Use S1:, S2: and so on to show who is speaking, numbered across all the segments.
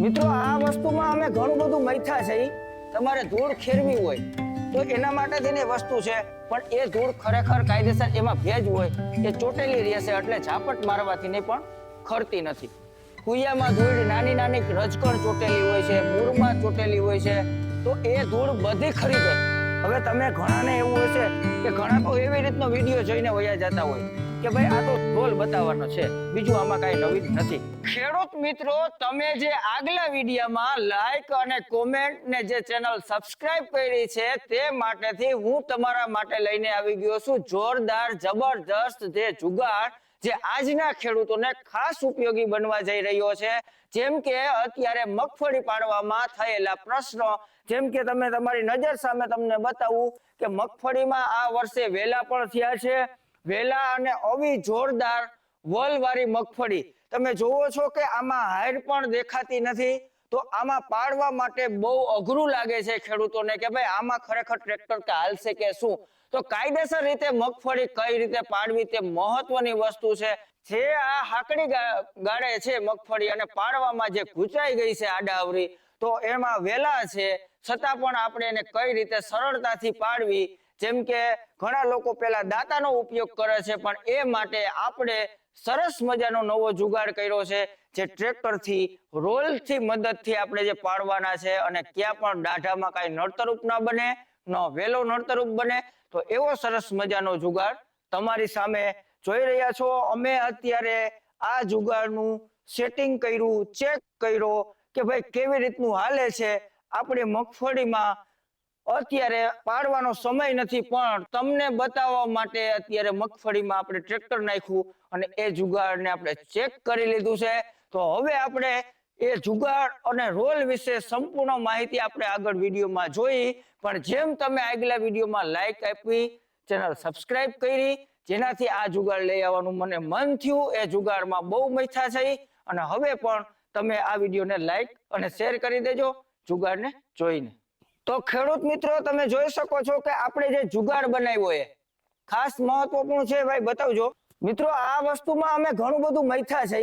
S1: મિત્રો, આ વસ્તુમાં અમે ઘણું બધું મૈથા છે તમારે ધૂળ ખેરવી હોય તો એના માટે થઈને વસ્તુ છે, પણ એ ધૂળ ખરેખર કાયદેસર એમાં ભેજ હોય, એ ચોટેલી રહેશે એટલે ઝાપટ મારવાથી નહીં પણ ખરતી નથી. કુયામાં ધૂળ નાની નાની રજકણ ચોટેલી હોય છે, મૂળમાં ચોટેલી હોય છે, તો એ ધૂળ બધી ખરી જાય. હવે તમે ઘણાને એવું હશે કે ઘણા તો એવી રીતનો વીડિયો જોઈને વયા જતા હોય. કે ભાઈ આ તો ઢોલ બતાવવાનો છે, બીજું આમાં કઈ નવીન નથી. ખેડૂત મિત્રો, તમે જે આગલા વિડીયોમાં લાઈક અને કોમેન્ટ ને જે ચેનલ સબસ્ક્રાઇબ કરી છે, તે માટેથી હું તમારા માટે લઈને આવી ગયો છું જોરદાર જબરદસ્ત જે જુગાડ જે આજના ખેડૂતોને ખાસ ઉપયોગી બનવા જઈ રહ્યો છે. જેમ કે અત્યારે મગફળી પાડવામાં થયેલા પ્રશ્નો, જેમ કે તમે તમારી નજર સામે તમને બતાવું કે મગફળીમાં આ વર્ષે વેલા પણ થયા છે. વેલા અને અવી જોરદાર વલવાળી મગફળી. તમે જોવો છો કે આમાં હાઈર પણ દેખાતી નથી. તો આમાં પાડવા માટે બહુ અઘરું લાગે છે ખેડૂતોને કે ભાઈ આમાં ખરેખર ટ્રેક્ટર કે હાલશે કે શું? તો કાયદેસર રીતે મગફળી કઈ રીતે પાડવી તે મહત્વની વસ્તુ છે. જે આ હાકડી ગાળે છે મગફળી અને પાડવામાં જે ગુચાઈ ગઈ છે આડાવરી તો એમાં વેલા છે. છતાં પણ આપણે એને કઈ રીતે સરળતાથી પાડવી જેમ કે ઘણા લોકો પેલા દાતાનો ઉપયોગ કરે છે, પણ એ માટે આપણે સરસ મજાનો નવો જુગાડ કર્યો છે, જે ટ્રેક્ટરથી, રોલથી મદદથી આપણે જે પાડવાના છે અને ક્યાં પણ દાઢામાં કાંઈ નડતરૂપ ના બને, ન વેલો નડતરૂપ બને, તો એવો સરસ મજાનો જુગાડ તમારી સામે જોઈ રહ્યા છો. અમે અત્યારે આ જુગાડનું સેટિંગ કર્યું ચેક કર્યો કે ભાઈ કેવી રીતનું હાલે છે. આપણે મગફળીમાં અત્યારે પાડવાનો સમય નથી, પણ તમને બતાવવા માટે અત્યારે મગફળીમાં આપણે ટ્રેક્ટર નાખ્યું અને એ જુગાડને આપણે ચેક કરી લીધું છે. તો હવે આપણે એ જુગાડ અને રોલ વિશે સંપૂર્ણ માહિતી આપણે આગળ વિડીયોમાં જોઈ. પણ જેમ તમે આગલા વિડીયોમાં લાઈક આપી, ચેનલ સબસ્ક્રાઇબ કરી, જેનાથી આ જુગાડ લઈ આવવાનું મને મન થયું, એ જુગાડમાં બહુ મૈથા થઈ અને હવે પણ તમે આ વિડીયોને લાઈક અને શેર કરી દેજો જુગાડને જોઈને. તો ખેડૂત મિત્રો, તમે જોઈ શકો છો કે આપણે જે જુગાડ બનાવ્યો એ, ખાસ મહત્વપૂર્ણ છે ભાઈ બતાવજો. મિત્રો, આ વસ્તુમાં અમે ઘણું બધું મૈથા છે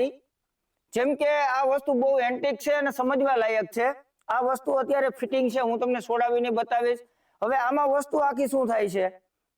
S1: જેમ કે આ વસ્તુ બહુ એન્ટિક છે અને સમજવા લાયક છે. આ વસ્તુ અત્યારે ફિટિંગ છે, હું તમને સોડાવીને બતાવીશ. હવે આમાં વસ્તુ આખી શું થાય છે?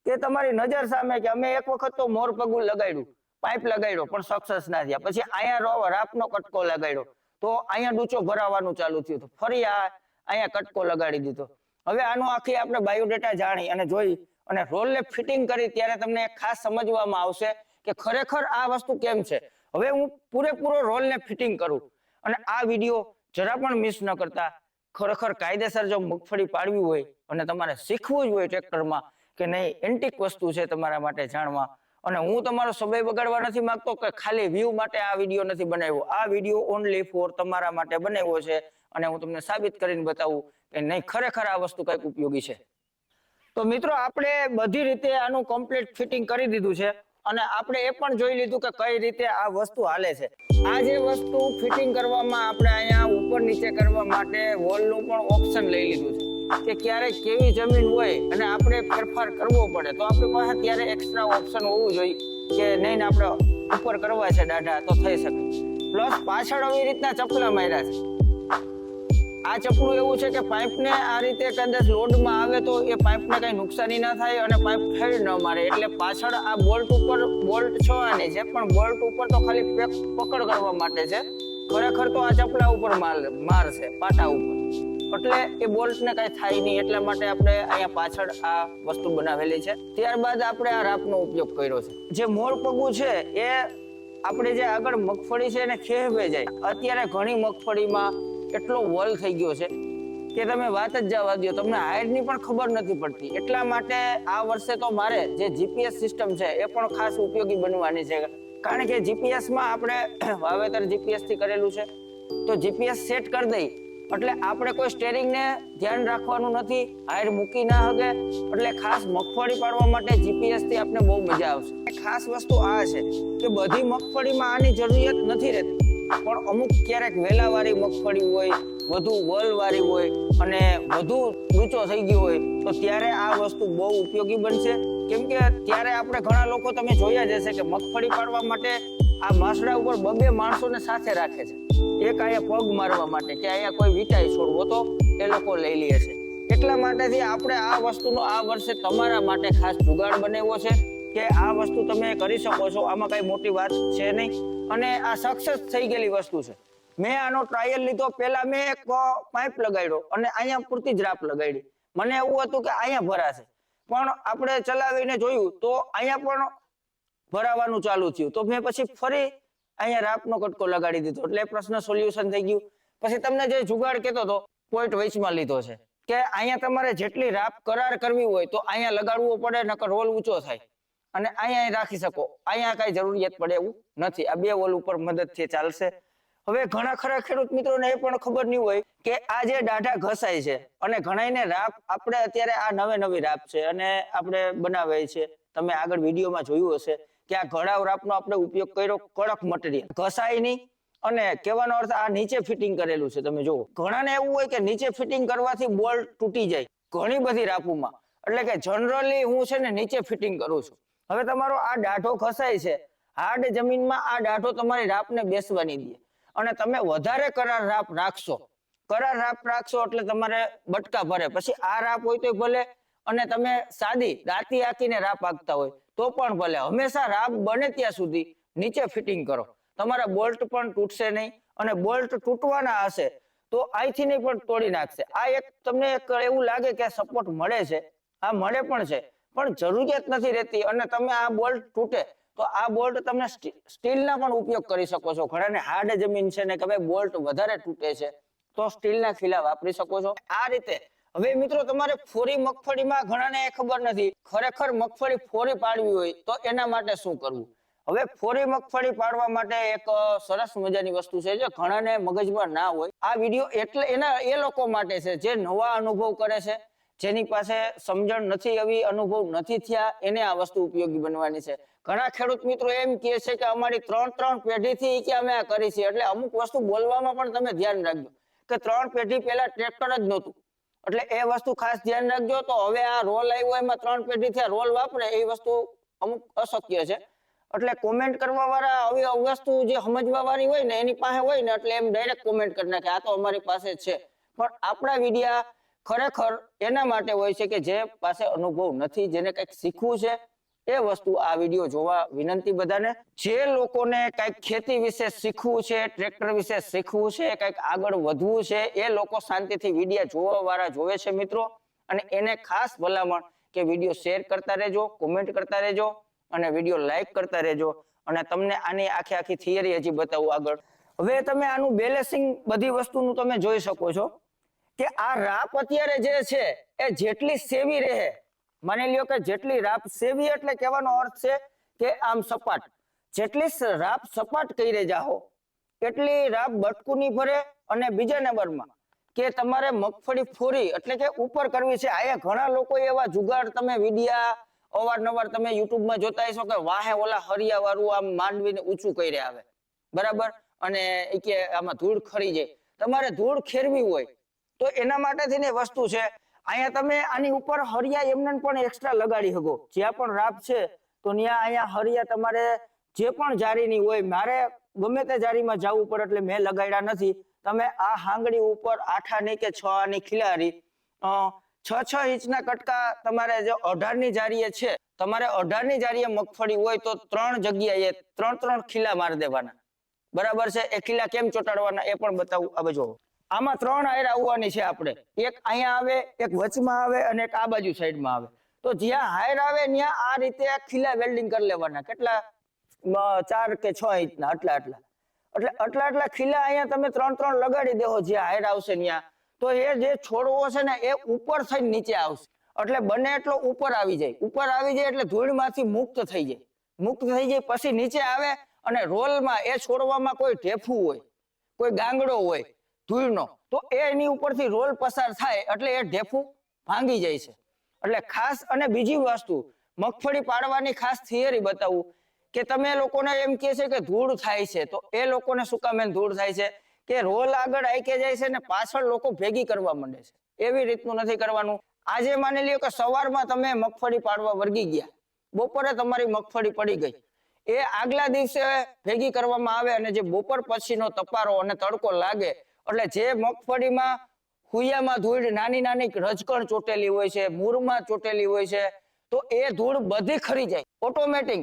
S1: કે તમારી નજર સામે કે અમે એક વખત તો મોર પગું લગાડ્યું, પાઇપ લગાડ્યો, પણ સક્સેસ ના થયા. પછી અહીંયા રાપનો કટકો લગાડ્યો. તો અહીંયા ડૂચો ભરાવાનું ચાલુ થયું. ફરી આ અહીંયા કટકો લગાડી દીધો. હવે આનું આખી આપણે બાયોડેટા જાણી અને જોઈ અને રોલને ફિટિંગ કરી ત્યારે તમને ખાસ સમજવામાં આવશે કે ખરેખર આ વસ્તુ કેમ છે. હવે હું પૂરેપૂરો રોલને ફિટિંગ કરું અને આ વીડિયો જરા પણ મિસ ન કરતા. ખરેખર કાયદેસર જો મગફળી પાડવી હોય અને તમારે શીખવું જ હોય ટ્રેક્ટરમાં કે નહીં એન્ટિક વસ્તુ છે તમારા માટે જાણવા. અને હું તમારો સમય બગાડવા નથી માંગતો કે ખાલી વ્યૂ માટે આ વીડિયો નથી બનાવ્યો. આ વીડિયો ઓનલી ફોર તમારા માટે બનાવ્યો છે. અને હું તમને સાબિત કરીને બતાવું કે નહીં, ખરેખર આ વસ્તુ કંઈક ઉપયોગી છે. તો મિત્રો, આપણે બધી રીતે આનું કમ્પ્લીટ ફિટિંગ કરી દીધું છે અને આપણે એ પણ જોઈ લીધું કે કઈ રીતે આ વસ્તુ હાલે છે. આ જે વસ્તુ ફિટિંગ કરવામાં આપણે અહીંયા ઉપર નીચે કરવા માટે વોલનું પણ ઓપ્શન લઈ લીધું છે કે ક્યારેક કેવી જમીન હોય અને આપણે ફેરફાર કરવો પડે. તો આપણી પાસે ત્યારે એક્સ્ટ્રા ઓપ્શન હોવું જોઈએ કે નહીં, આપણે ઉપર કરવા છે દાઢા તો થઈ શકે. પ્લસ પાછળ આવી રીતના ચપલા માર્યા છે. આ ચપલું એવું છે કે પાઇપને આ રીતે કદાચ લોડમાં આવે તો એ પાઇપને કઈ નુકસાની ના થાય અને પાઇપ ફેડ ન મારે. એટલે પાછળ આ બોલ્ટ ઉપર, બોલ્ટ છવાની છે પણ બોલ્ટ ઉપર તો ખાલી પેક- પકડ કરવા માટે છે. ખરેખર તો આ ચપલા ઉપર માર મારશે પાટા ઉપર. એટલે એ બોલ્ટને કઈ થાય નહીં, એટલા માટે આપણે અહીંયા પાછળ આ વસ્તુ બનાવેલી છે. ત્યારબાદ આપણે આ રાપનો ઉપયોગ કર્યો છે. જે મોર પગું છે, એ આપણે જે આગળ મગફળી છે એને ખેવે જાય. અત્યારે ઘણી મગફળીમાં એટલો વલ થઈ ગયો છે કે તમે વાત જ જવા દો તમને હાઈડની પણ ખબર નથી પડતી. એટલા માટે આ વર્ષે તો મારે જે જીપીએસ સિસ્ટમ છે એ પણ ખાસ ઉપયોગી બનવાની છે. કારણ કે જીપીએસમાં આપણે વાવેતર જીપીએસથી કરેલું છે. તો જીપીએસ સેટ કરી દઈ. એટલે આપણે કોઈ સ્ટેરિંગ ને ધ્યાન રાખવાનું નથી. હાઈડ મૂકી ના હગે. એટલે ખાસ મગફળી પાડવા માટે જીપીએસથી આપણે બહુ મજા આવશે. ખાસ વસ્તુ આ છે કે બધી મગફળીમાં આની જરૂરિયાત નથી રહેતી. પણ અમુક ક્યારેક વેલાવાળી મગફળી હોય, વધુ વલવાળી હોય અને વધુ ઊંચો થઈ ગયો હોય, તો ત્યારે આ વસ્તુ બહુ ઉપયોગી બનશે. કેમ કે ત્યારે આપણે ઘણા લોકો તમે જોયા જ હશે કે મગફળી પાડવા માટે આ માસડા ઉપર બબે માણસોને સાથે રાખે છે. એક અહીંયા પગ મારવા માટે કે અહીંયા કોઈ વિટાઈ છોડવો તો એ લોકો લઈ લે છે. એટલા માટેથી આપણે આ વસ્તુનો આ વર્ષે તમારા માટે ખાસ જુગાડ બનાવ્યો છે કે આ વસ્તુ તમે કરી શકો છો. આમાં કઈ મોટી વાત છે નહીં. અને આ સક્સેસ થઈ ગયેલી વસ્તુ છે. મેં આનો ટ્રાયલ લીધો, પહેલા મેં એક પાઇપ લગાડ્યો અને અહીંયા પૂરતી જ રાપ લગાડી. મને એવું હતું કે અહીંયા ભરાશે. પણ આપણે ચલાવીને જોયું તો અહીંયા પણ ભરાવાનું ચાલુ થયું. તો મેં પછી ફરી અહીંયા રાપનો કટકો લગાડી દીધો. એટલે પ્રશ્ન સોલ્યુશન થઈ ગયું. પછી તમને જે જુગાડ કહેતો હતો પોઈન્ટ વેચમાં લીધો છે. કે અહીંયા તમારે જેટલી રાપ કરાર કરવી હોય તો અહીંયા લગાડવો પડે, નકર રોલ ઊંચો થાય. અને અહીંયા રાખી શકો. અહીંયા કઈ જરૂરિયાત પડે એવું નથી. આ બે વોલ ઉપર મદદથી ચાલશે. હવે ઘણા ખરા ખેડૂત મિત્રોને એ પણ ખબર નહીં હોય કે આ જે દાઢા ઘસાય છે અને ઘણાયને રાપ આપણે અત્યારે આ નવે નવી રાપ છે અને આપણે બનાવે છે. તમે આગળ વિડીયોમાં જોયું હશે કે આ ઘડાવ રાપનો આપણે ઉપયોગ કર્યો કડક મટીરિયલ. ઘસાય નહીં અને કહેવાનો અર્થ આ નીચે ફિટિંગ કરેલું છે. તમે જુઓ. ઘણાને એવું હોય કે નીચે ફિટિંગ કરવાથી બોલ તૂટી જાય ઘણી બધી રાપુમાં. એટલે કે જનરલી હું છે ને નીચે ફિટિંગ કરું છું. હવે તમારો આ દાઢો ખસાય છે. હાર્ડ જમીનમાં આ ડાઢો તમારી રાપને બેસવાની દે. અને તમે વધારે કરાર રાપ રાખશો. કરાર રાપ રાખશો એટલે તમારે બટકા ભરે. પછી આ રાપ હોય તો ભલે અને તમે સાદી દાંતી આખીને રાપ આપતા હોય તો પણ ભલે. હંમેશા રાપ બને ત્યાં સુધી નીચે ફિટિંગ કરો. તમારા બોલ્ટ પણ તૂટશે નહીં અને બોલ્ટ તૂટવાના હશે તો અહીંથી નહીં પણ તોડી નાખશે. આ એક તમને એક એવું લાગે કે સપોર્ટ મળે છે. આ મળે પણ છે. પણ જરૂરિયાત નથી રહેતી અને તમે આ બોલ્ટ તૂટે, તો આ બોલ્ટ તમે સ્ટીલના પણ ઉપયોગ કરી શકો છો. ઘણાને હાર્ડ જમીન છે ને કે ભાઈ બોલ્ટ વધારે તૂટે છે, તો સ્ટીલના ખીલા વાપરી શકો છો. આ રીતે, હવે મિત્રો તમારે ફોરી મગફળીમાં ઘણાને એ ખબર નથી, ખરેખર મગફળી ફોરી પાડવી હોય તો એના માટે શું કરવું? હવે ફોરી મગફળી પાડવા માટે એક સરસ મજાની વસ્તુ છે જે ઘણાને મગજમાં ના હોય. આ વીડિયો એટલે એના, એ લોકો માટે છે, જે નવા અનુભવ કરે છે. જેની પાસે સમજણ નથી એવી, અનુભવ નથી થયા, એને આ વસ્તુ ઉપયોગી બનવાની છે. ઘણા ખેડૂત મિત્રો એમ કહે છે કે અમારી ત્રણ ત્રણ પેઢીથી કે અમે આ કરી છે. એટલે અમુક વસ્તુ બોલવામાં પણ તમે ધ્યાન રાખજો કે ત્રણ પેઢી પહેલા ટ્રેક્ટર જ નહોતું. એટલે એ વસ્તુ ખાસ ધ્યાન રાખજો તો હવે આ રોલ આવ્યો એમાં ત્રણ પેઢીથી આ રોલ વાપરે એ વસ્તુ અમુક અશક્ય છે. એટલે કોમેન્ટ કરવા વાળા આવી વસ્તુ જે સમજવા વાળી હોય ને એની પાસે હોય ને એટલે એમ ડાયરેક્ટ કોમેન્ટ કરી નાખે. આ તો અમારી પાસે છે. પણ આપણા વિડિયા ખરેખર એના માટે હોય છે કે જે પાસે અનુભવ નથી, જેને કંઈક શીખવું છે, એ વસ્તુ આ વીડિયો જોવા વિનંતી બધાને. જે લોકોને કંઈક ખેતી વિશે શીખવું છે, ટ્રેક્ટર વિશે શીખવું છે, કંઈક આગળ વધવું છે, એ લોકો શાંતિથી વિડીયા જોવા વાળા જોવે છે મિત્રો. અને એને ખાસ ભલામણ કે વીડિયો શેર કરતા રહેજો, કોમેન્ટ કરતા રહેજો, અને વીડિયો લાઈક કરતા રહેજો. અને તમને આની આખી આખી થિયરી હજી બતાવું આગળ. હવે તમે આનું બેલેન્સિંગ બધી વસ્તુનું તમે જોઈ શકો છો. કે આ રાપ અત્યારે જે છે એ જેટલી સેવી રહે, માની લ્યો કે જેટલી રાપ સેવી એટલે કહેવાનો અર્થ છે કે આમ સપાટ. જેટલી રાપ સપાટ કરી જાહો એટલી રાપ બટકું નહીં ભરે અને બીજા નંબરમાં કે તમારે મગફળી ફોરી એટલે કે ઉપર કરવી છે. આયા ઘણા લોકો એવા જુગાડ તમે વિડિયા, અવારનવાર તમે યુટ્યુબમાં જોતા હશો કે વાહે ઓલા હરિયા વાળું આમ માંડવીને ઊંચું કરી આવે. બરાબર? અને એ કે આમાં ધૂળ ખરી જાય. તમારે ધૂળ ખેરવી હોય તો એના માટે થઈને વસ્તુ છે. અહીંયા તમે આની ઉપર હરિયા એમને પણ એક્સ્ટ્રા લગાડી શકો. જ્યાં પણ રાપ છે, તો ત્યાં અહીંયા હરિયા તમારે જે પણ જારીની હોય, મારે ગમે તે જારીમાં જવું પડે એટલે મેં લગાડ્યા નથી. તમે આ હાંગડી ઉપર આઠાની કે છ આની ખિલારી છ છ ઇંચના કટકા તમારે જે અઢારની જારીએ છે, તમારે અઢારની જારીએ મગફળી હોય તો ત્રણ જગ્યાએ ત્રણ ત્રણ ખીલા મારી દેવાના. બરાબર છે? એ ખીલા કેમ ચોટાડવાના એ પણ બતાવું. આ જો આમાં ત્રણ આયર આવવાની છે આપણે. એક અહીંયા આવે, એક વચમાં આવે અને એક આ બાજુ સાઈડમાં આવે. તો જ્યાં હાયર આવે ત્યાં આ રીતે ખીલા વેલ્ડિંગ કરી લેવાના. કેટલા? ચાર કે છ ઇંચના આટલા આટલા. એટલે આટલા આટલા ખીલા અહીંયા તમે ત્રણ ત્રણ લગાડી દેવો જ્યાં હાયર આવશે ત્યાં. તો એ જે છોડવો છે ને, એ ઉપર થઈને નીચે આવશે. એટલે બને એટલો ઉપર આવી જાય. ઉપર આવી જાય એટલે ધૂળમાંથી મુક્ત થઈ જાય. મુક્ત થઈ જાય, પછી નીચે આવે અને રોલમાં એ છોડવામાં કોઈ ઢેફું હોય, કોઈ ગાંગડો હોય ધૂળનો. તો એની ઉપરથી રોલ પસાર થાય એટલે એ ઢેફું ભાંગી જાય છે. એટલે ખાસ અને બીજી વસ્તુ, મગફળી પાડવાની ખાસ થિયરી બતાવું કે તમે લોકોને એમ કહે છે કે ધૂળ થાય છે, તો એ લોકોને શું કામ ધૂળ થાય છે? કે રોલ આગળ આઈકે જાય છે ને પાછળ લોકો ભેગી કરવા માંડે છે. એવી રીતનું નથી કરવાનું. આજે માની લ્યો કે સવારમાં તમે મગફળી પાડવા વર્ગી ગયા. બપોરે તમારી મગફળી પડી ગઈ. એ આગલા દિવસે ભેગી કરવામાં આવે અને જે બપોર પછીનો તપારો અને તડકો લાગે એટલે જે મગફળીમાં હુયામાં ધૂળ નાની નાની રજકણ ચોટેલી હોય છે, મૂળમાં ચોટેલી હોય છે, તો એ ધૂળ બધી ખરી જાય. ઓટોમેટિક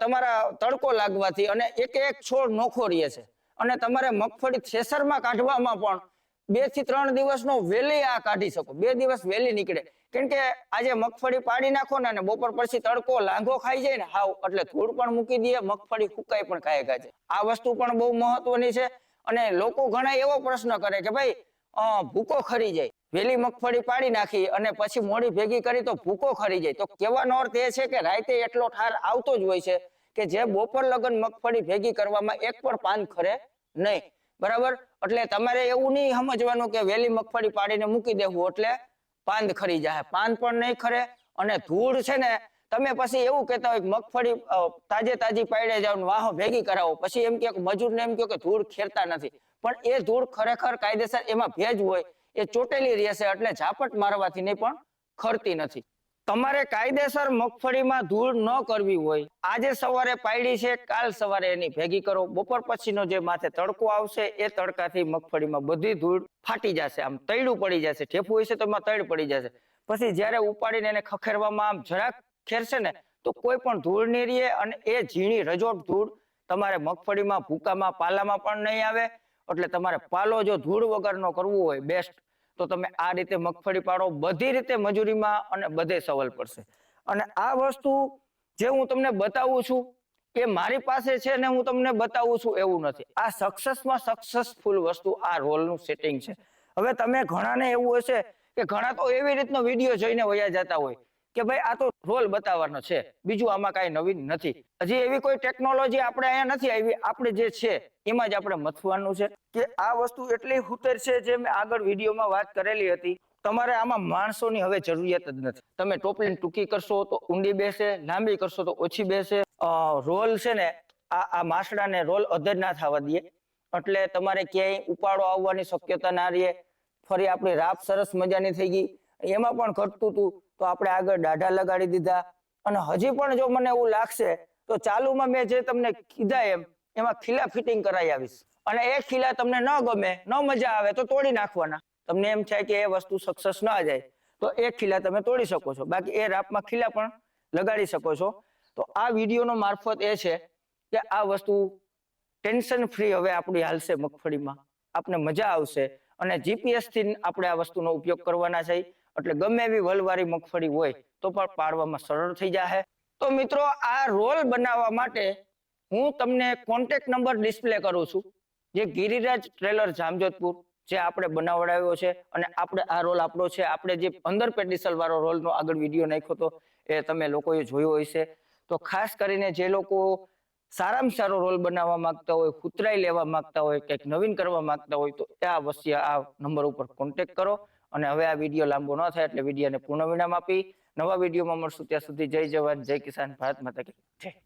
S1: તમારા તડકો લાગવાથી અને એક એક છોડ નોખો રહે છે. અને તમારે મગફળી થ્રેસરમાં કાઢવામાં પણ બેથી ત્રણ દિવસનો વહેલી આ કાઢી શકો. બે દિવસ વહેલી નીકળે. કેમ કે આજે મગફળી પાડી નાખો ને બપોર પછી તડકો લાંઘો ખાઈ જાય ને, હાવ. એટલે ધૂળ પણ મૂકી દે મગફળી ફૂકાઈ પણ ખાય છે. આ વસ્તુ પણ બહુ મહત્વની છે. અને લોકો ઘણા એવો પ્રશ્ન કરે કે ભાઈ ભૂકો ખરી જાય. વેલી મગફળી પાડી નાખી અને પછી મોડી ભેગી કરી તો ભૂકો ખરી જાય. તો કહેવાનો અર્થ એ છે કે રાતે એટલો ઠાર આવતો જ હોય છે કે જે બપોર લગન મગફળી ભેગી કરવામાં એક પણ પાન ખરે નહીં. બરાબર? એટલે તમારે એવું નહીં સમજવાનું કે વેલી મગફળી પાડીને મૂકી દેવું એટલે પાંદ ખરી જાય. પાન પણ નહીં ખરે અને ધૂળ છે ને તમે પછી એવું કહેતા હોય મગફળી તાજે તાજી પાડે જાવ વાહો ભેગી કરાવો. પછી એમ કે મજૂરને એમ કહો કે ધૂળ ખેરતા નથી. પણ એ ધૂળ ખરેખર કાયદેસર એમાં ભેજ હોય, એ ચોટેલી રહેશે એટલે ઝાપટ મારવાથી નહીં, પણ ખરતી નથી. તમારે કાયદેસર મગફળીમાં ધૂળ ન કરવી હોય. આજે સવારે પાયડી છે, કાલ સવારે એની ભેગી કરો. બપોર પછીનો જે માથે તડકો આવશે, એ તડકાથી મગફળીમાં બધી ધૂળ ફાટી જશે. આમ તૈડું પડી જશે. ઠેફું છે તો એમાં તૈડ પડી જશે. પછી જ્યારે ઉપાડીને એને ખખેરવામાં, આમ જરાક ખેરશે ને, તો કોઈ પણ ધૂળ નહીં રહે અને એ ઝીણી રજોટ ધૂળ તમારે મગફળીમાં, ભૂકામાં, પાલામાં પણ નહીં આવે. એટલે તમારે પાલો જો ધૂળ વગરનો કરવો હોય બેસ્ટ તો તમે આ રીતે મગફળી પાડો, બધી રીતે મજૂરીમાં અને બધે સવલ પડશે. અને આ વસ્તુ જે હું તમને બતાવું છું, એ મારી પાસે છે ને હું તમને બતાવું છું એવું નથી. આ સક્સેસમાં સક્સેસફુલ વસ્તુ, આ રોલનું સેટિંગ છે. હવે તમે ઘણાને એવું હશે કે ઘણા તો એવી રીતનો વીડિયો જોઈને વયા જતા હોય કે ભાઈ આ તો રોલ બતાવવાનો છે. બીજું આમાં કાંઈ નવીન નથી. હજી એવી કોઈ ટેકનોલોજી આપણે અહીંયા નથી આવી. આપણે જે છે, એમાં જ આપણે મથવાનું છે. કે આ વસ્તુ એટલી હુતર છે જે મેં આગળ વિડીયોમાં વાત કરેલી હતી, તમારે આમાં માણસોની હવે જરૂરિયાત જ નથી. તમે ટોપલીને ટૂંકી કરશો તો ઊંડી બેસે, લાંબી કરશો તો ઓછી બેસે. રોલ છે ને, આ આ માસડાને રોલ અધર ના થવા દઈએ એટલે તમારે ક્યાંય ઉપાડો આવવાની શક્યતા ના રહે. ફરી આપણી રાપ સરસ મજાની થઈ ગઈ. એમાં પણ ઘટતું હતું તો આપણે આગળ દાઢા લગાડી દીધા. અને હજી પણ જો મને એવું લાગશે, તો ચાલુમાં મેં જે તમને કીધા એમ, એમાં ખીલા ફિટિંગ કરાવી આવીશ. અને એ ખીલા તમને ન ગમે, ન મજા આવે, તો તોડી નાખવાના. તમને એમ થાય કે એ વસ્તુ સક્સેસ ન જાય, તો એ ખીલા તમે તોડી શકો છો. બાકી એ રાપમાં ખીલા પણ લગાડી શકો છો. તો આ વિડીયોનો મારફત એ છે કે આ વસ્તુ ટેન્શન ફ્રી હવે આપણી હાલશે મગફળીમાં. આપને મજા આવશે. અને જીપીએસથી આપણે આ વસ્તુનો ઉપયોગ કરવાના છે. એટલે ગમે એવી વલવારી મગફળી હોય તો પણ પાડવામાં સરળ થઈ જાય તો મિત્રો, આ રોલ બનાવવા માટે હું તમને કોન્ટેક્ટ નંબર ડિસ્પ્લે કરું છું. જે ગિરિરાજ ટ્રેલર જામજોધપુર જે આપણે બનાવડાવ્યો છે અને આપણે આ રોલ આપણો છે. આપણે જે પંદર પેડિસલ વાળો રોલનો આગળ વીડિયો નાખ્યો હતો એ તમે લોકોએ જોયો હશે. તો ખાસ કરીને જે લોકો સારામાં સારો રોલ બનાવવા માંગતા હોય કૂતરાઈ લેવા માંગતા હોય, કંઈક નવીન કરવા માંગતા હોય તો આ વસ્તુ આ નંબર ઉપર કોન્ટેક્ટ કરો. અને હવે આ વીડિયો લાંબો ન થાય એટલે વિડીયોને પૂર્ણ વિરામ આપી. નવા વિડીયોમાં મળશું ત્યાં સુધી જય જવાન, જય કિસાન, ભારત માતા જય.